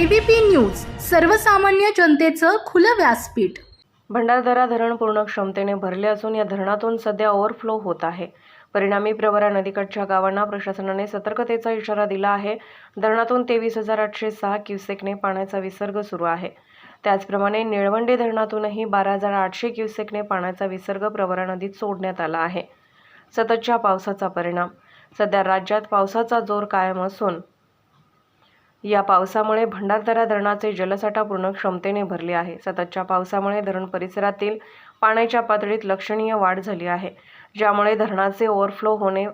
ABP news सर्वसामान्य जनतेचं खुलं व्यासपीठ. भंडारदरा धरण पूर्ण क्षमतेने भरले असून या धरणातून सध्या ओव्हरफ्लो होत आहे. परिणामी प्रवरा नदीकाठच्या गावांना प्रशासनाने सतर्कतेचा इशारा दिला आहे. धरणातून तेवीस हजार आठशे सहा क्युसेकने पाण्याचा विसर्ग सुरू आहे. त्याचप्रमाणे निळवंडे धरणातूनही बारा हजार आठशे क्युसेकने पाण्याचा विसर्ग प्रवरा नदीत सोडण्यात आला आहे. सततच्या पावसाचा परिणाम. सध्या राज्यात पावसाचा जोर कायम असून या पावसामुळे भंडारदरा धरणाचे जलसाठा पूर्ण क्षमतेने भरले आहे. सततच्या पावसामुळे धरण परिसरातील पाण्याच्या पातळीत लक्षणीय वाढ झाली आहे ज्यामुळे धरणाचे ओव्हरफ्लो होणे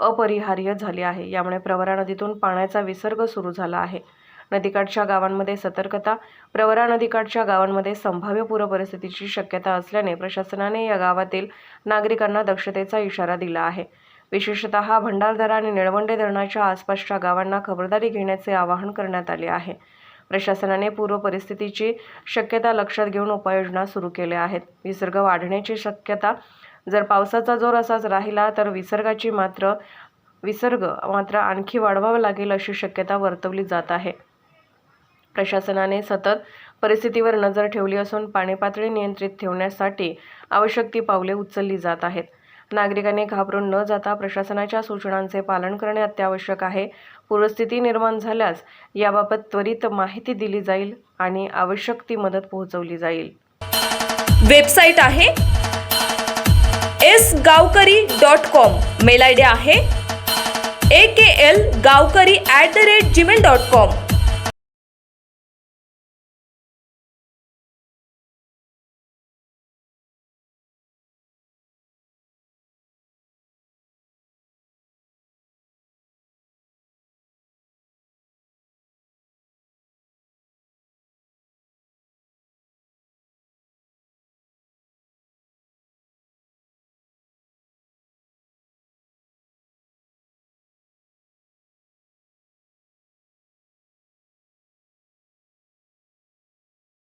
अपरिहार्य झाले आहे. यामुळे प्रवरा नदीतून पाण्याचा विसर्ग सुरू झाला आहे. नदीकाठच्या गावांमध्ये सतर्कता प्रवरा नदीकाठच्या गावांमध्ये संभाव्य पूरपरिस्थितीची शक्यता असल्याने प्रशासनाने या गावातील नागरिकांना दक्षतेचा इशारा दिला आहे. विशेषतः भंडारदरा आणि निळवंडे धरणाच्या आसपासच्या गावांना खबरदारी घेण्याचे आवाहन करण्यात आले आहे. प्रशासनाने पूर्व परिस्थितीची शक्यता लक्षात घेऊन उपाययोजना सुरू केल्या आहेत. विसर्ग वाढण्याची शक्यता जर पावसाचा जोर असाच राहिला तर विसर्गाची मात्र विसर्ग मात्र आणखी वाढवावा लागेल अशी शक्यता वर्तवली जात आहे. प्रशासनाने सतत परिस्थितीवर नजर ठेवली असून पाणीपातळी नियंत्रित ठेवण्यासाठी आवश्यक ती पावले उचलली जात आहेत. नागरिकांनी घाबरून न जाता प्रशासनाच्या सूचनांचे पालन करणे अत्यावश्यक आहे. पूरस्थिती निर्माण झाल्यास याबाबत त्वरित माहिती दिली जाईल आणि आवश्यक ती मदत पोहोचवली जाईल. वेबसाईट आहे S Gavkari dot com mail I D आहे A K L Gavkari at the rate Gmail dot com